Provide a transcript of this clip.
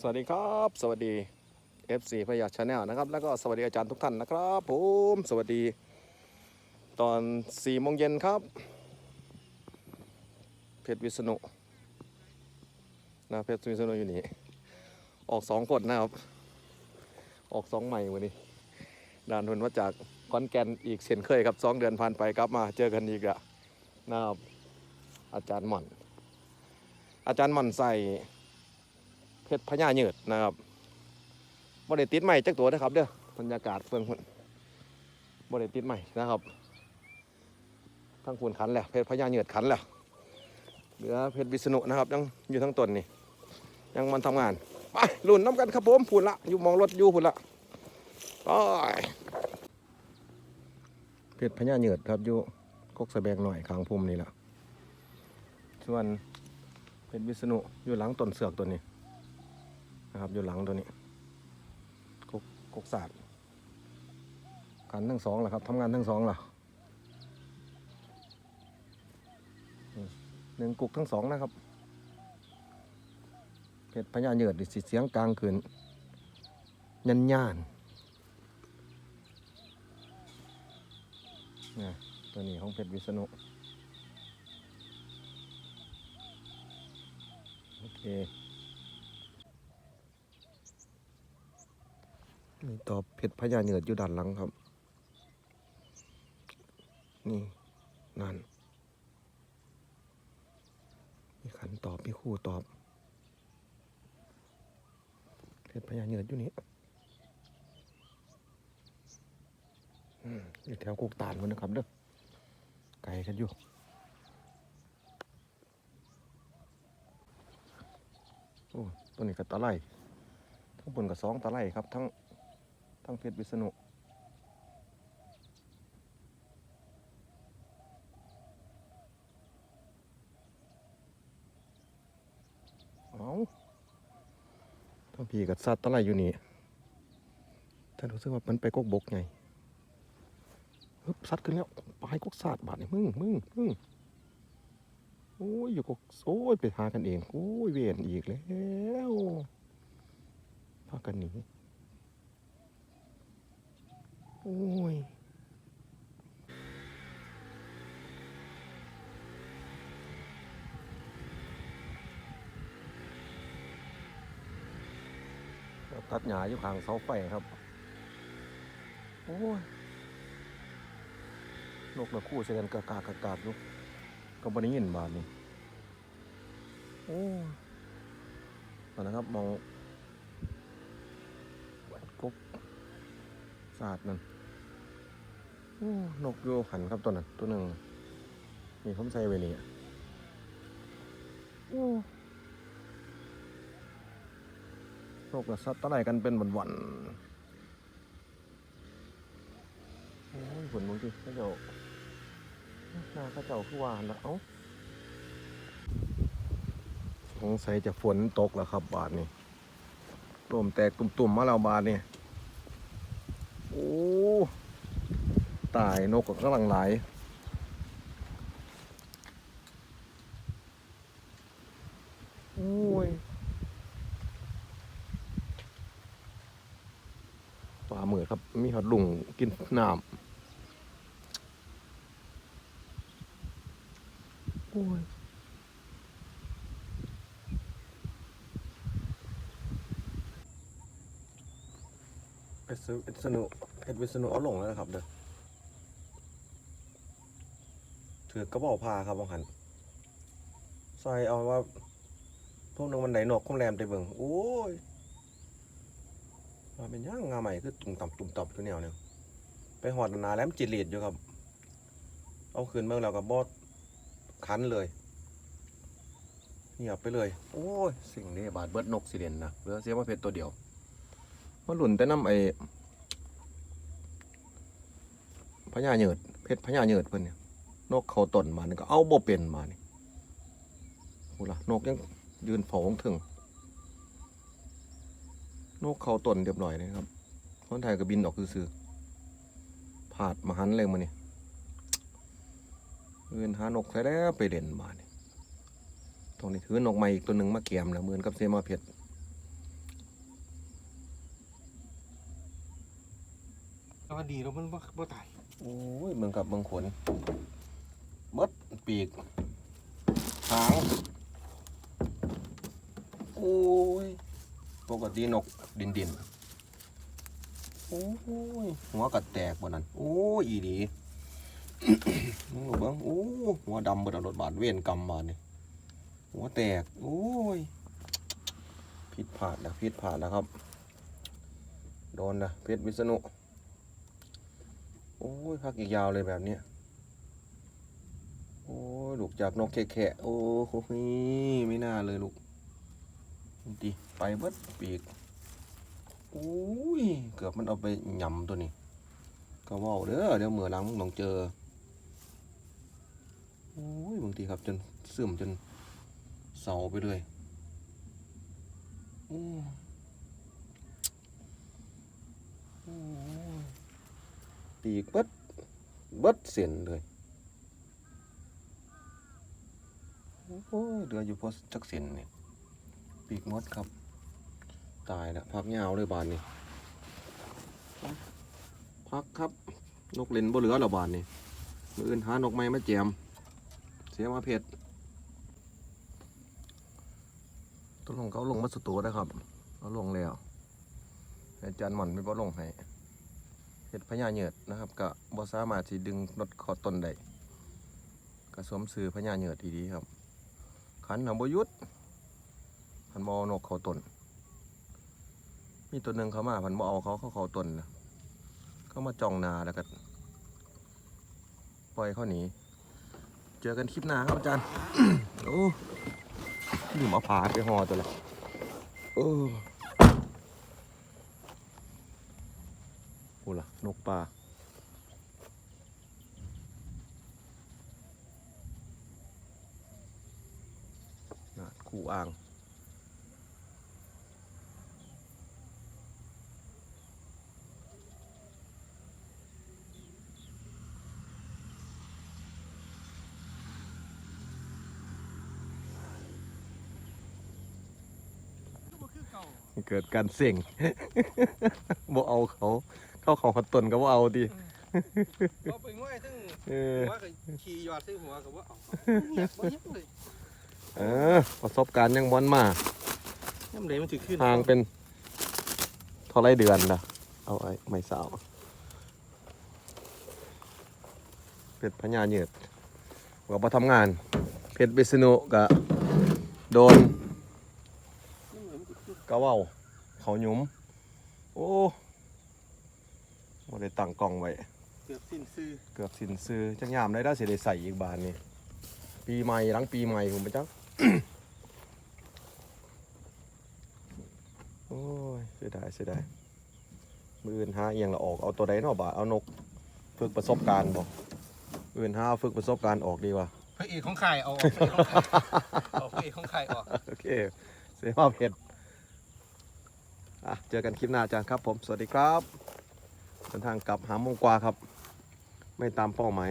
สวัสดีครับ สวัสดี FC พยาชาแนลนะครับ แล้วก็สวัสดีอาจารย์ทุกท่านนะครับผมสวัสดี ตอน4โมงเย็นครับ เพชรวิษณุนะเพชรวิษณุอยู่นี่ ออกสองคนนะครับ ออกสองใหม่วันนี้ด่านทุนมาจากขอนแกนอีกเช่นเคยครับสองเดือนผ่านไปกลับมาเจอกันอีกอะนะครับอาจารย์หม่อน อาจารย์หม่อนใส่ เพชรพญาเหยืดนะครับบริติดใหม่จักตัวนะครับเด้อบรรยากาศเฟื่องพุ่นบริติดใหม่นะครับทั้งคุณขันแหละเพชรพญาเหยืดขันแหละเหลือเพชรวิษณุนะครับยังอยู่ทั้งต้นนี่ยังมันทำงานไปลุ่นน้ำกันครับผมพุ่นละอยู่มองรถอยู่พุ่นละไปเพชรพญาเหยืดครับอยู่กกสะแบงหน่อยข้างพุ่มนี่แหละส่วนเพชรวิษณุอยู่หลังต้นเสือกตัวนี้ นะครับ อยู่หลังตัวนี้กกกกศาสตร์กันทั้งสองแหละครับทำงานทั้งสองล่ะอืมหนึ่งกุกทั้งสองนะครับเพชรพญาเหยือดดิสิเสียงกลางคืนยันย่านนี่ตัวนี้ของเพชรวิษณุโอเค ต่อเพชรพญาเหนือดอยู่ด้านหลังครับ นี่นั่นมีขันตอบมีคู่ตอบ เพชรพญาเหนือดอยู่นี่อยู่แถวกุกตาลคนนะครับเด้อไกลกันอยู่โอ้ตัวนี้ก็ตะไลทั้งบนกับสองตะไลครับทั้ง ทั้งเพชรวิษณุเอาทั้งพีกับสัตว์อะไรอยู่นี่ท่านรู้สึกว่ามันไปกกบกไงฮึบสัตว์ขึ้นแล้วปลายกกศาสตร์บาดนี่มึงมึงมึงโอ้ยอยู่กกโอ้ยไปหากันเองโอ้ยเวียนอีกแล้วพากันหนี โอ้ยตัดหญ้าอยู่ข้างเสาไฟครับ โอ้ยนกระคู่เสียกันกากากากากอยู่ก็บริยินบาดนี่โอ้ยนั่นะครับมองกกศาสตร์นั่น นกโยหันครับตัวนั้นตัวหนึ่งนี่ผมใส่ไว้นี่อะโอ้นกกับสัตว์อะไรกันเป็นวันๆโอ้ยฝนมึงที่ข้าเจ้าหน้าข้าเจ้าคือหวานแล้วเอ้าสงสัยจะฝนตกแล้วครับบาทนี่ลมแตกตุ่มๆมาแล้วบาทนี่โอ้ ตายนกก็กำลังไหลายโอ้ยปลาหมือครับ มีหอดลุงกินน้ำโอ้ยเพชรวิษณุเพชรวิษณุเอาลงแล้วนะครับเด้อ ถือกระบอกผ้าครับบางหันใส่เอาว่า พวกนึงมันไหนนกคงแรมไปเบิ่งโอ้ยมาเป็นย่างงาใหม่คือตุ่มต่ำตุ่มต่ำคือแนวเนี่ยไปหอดนาแล้วจิตเลีดอยู่ครับ เอาคืนเมื่อแล้วกับบอสคันเลยเงียบไปเลย โอ้ย สิ่งนี้บาดเบิดนกสิเด่นนะเหลือเสียว่าเพชรตัวเดียวมาหลุนแต่น้ำไอ้พญาเหยิดเพชรพญาเหยิดเพิ่นเนี่ย นกเขาต้นมานี่ก็เอาบ่เป็นมานี่โหล่ะนกยังยืนเองถึง นกเขาต้นเรียบร้อยเลยครับ คนไทยก็บินออกซื่อผ่าดมาหันเลยมานี่เงินหานกใส่แล้วไปเด่นมานี่ตรงนี้ถือนกใหม่อีกตัวหนึ่งมาเกี่ยมแล้วเหมือนกับเซมาเพชรก็ดีแล้วมันบ่ตาย โอ้ยเหมือนกับเมืองขน ปีก หางโอ้ยปกตินกดินดินโอ้ยหัวกัดแตกบ่นั่นโอ้ยอีดีมึงรู้เบิ่งโอ้หัวดำเบิดเอารถบาดเวียนกรรมบาดนี่หัวแตกโอ้ยผิดพลาดแล้วผิดพลาดแล้วครับ โดนนะเพชรวิษณุโอ้ยพักอีกยาวเลยแบบเนี้ย โอ้ยลูกจากนกแค่ๆโอ้โหไม่น่าเลยลูกดีไปเบิดปีกโอ้ยเกือบมันเอาไปหย่ำตัวนี้ก็ว่าเด้อเดี๋ยวเมื่อหลังมึงต้องเจอโอ้ยบางทีครับจนเสื่อมจนเสาไปเลยโอ้ยโอ้ยปีกเบิดเบิดเสียนเลย โอ้ยเหลืออยู่พอจักเสียนนี่ปีกมดครับ ตายแล้วพักยาวเลยบานนี้พักครับ นกเล่นบ่เหลือล้วบานนี้มืออื่นหานกไม้มาแจม เสียมาเพชรต้นของเขาลงมาสุดตัวนะครับเขาลงแล้วอาจารย์หม่อนไม่บ่ลงให้เห็ดพญาเหยือดนะครับก็บ่สามารถที่ดึงรถขอต้นได้ก็สวมซื้อพญาเหยือดดีๆครับ ขันหำบ่หยุดพันบ่เอนกเขาต้นมีตัวหนึ่งเขามาพันบ่เอาเขาเขาเขาต้นนะเขามาจองนาแล้วก็ปล่อยเขาหนี เจอกันคลิปหน้าครับอาจารย์ โอ้ลืมเอาผาไปห่อตัวละโอ้โอ้ล่ะนกป่า น่ะคู่อ่างบ่คือเก่าเกิดการเสี่ยงบ่เอาเขา เข้าเขาหัดตนก็บ่เอาดิบ่ไปง่อยทั้งเออหัวก็ขี่ยอดใส่หัวก็บ่เอาเงียบบ่เงียบเลย เออประสบการณ์ยังบอนมายามใดมันสิขึ้นห่างเป็นเท่าไรเดือนล่ะเอาไอ้ไม่สาวเป็ดพญาเหยือดว่ามาทำงาน เพชรบิษณุก็โดนกะเว้าเขาหยุมโอ้บ่ได้ตั้งกล้องไว้ เกือบสิ้นซื้อ เกือบสินซื้อจังยามได้ได้สิได้ใส่อีกบานนี่ปีใหม่หลังปีใหม่ผมไปจัก โอ้ยเสียดายเสียดายมืออื่นหาเอียงละออกเอาตัวใดเนอบาเอานกฝึกประสบการณ์บอกมืออื่นหาเอาฝึกประสบการณ์ออกดีกว่าพระเอกของข่ายเอาออกพระเอกของข่ายเอาพระเอกของข่ายออกโอเคเสียมาเผ็ดอะเจอกันคลิปหน้าอาจารย์ครับ ผมสวัสดีครับเดินทางกลับหาโมงกว่าครับ ไม่ตามเป้าหมาย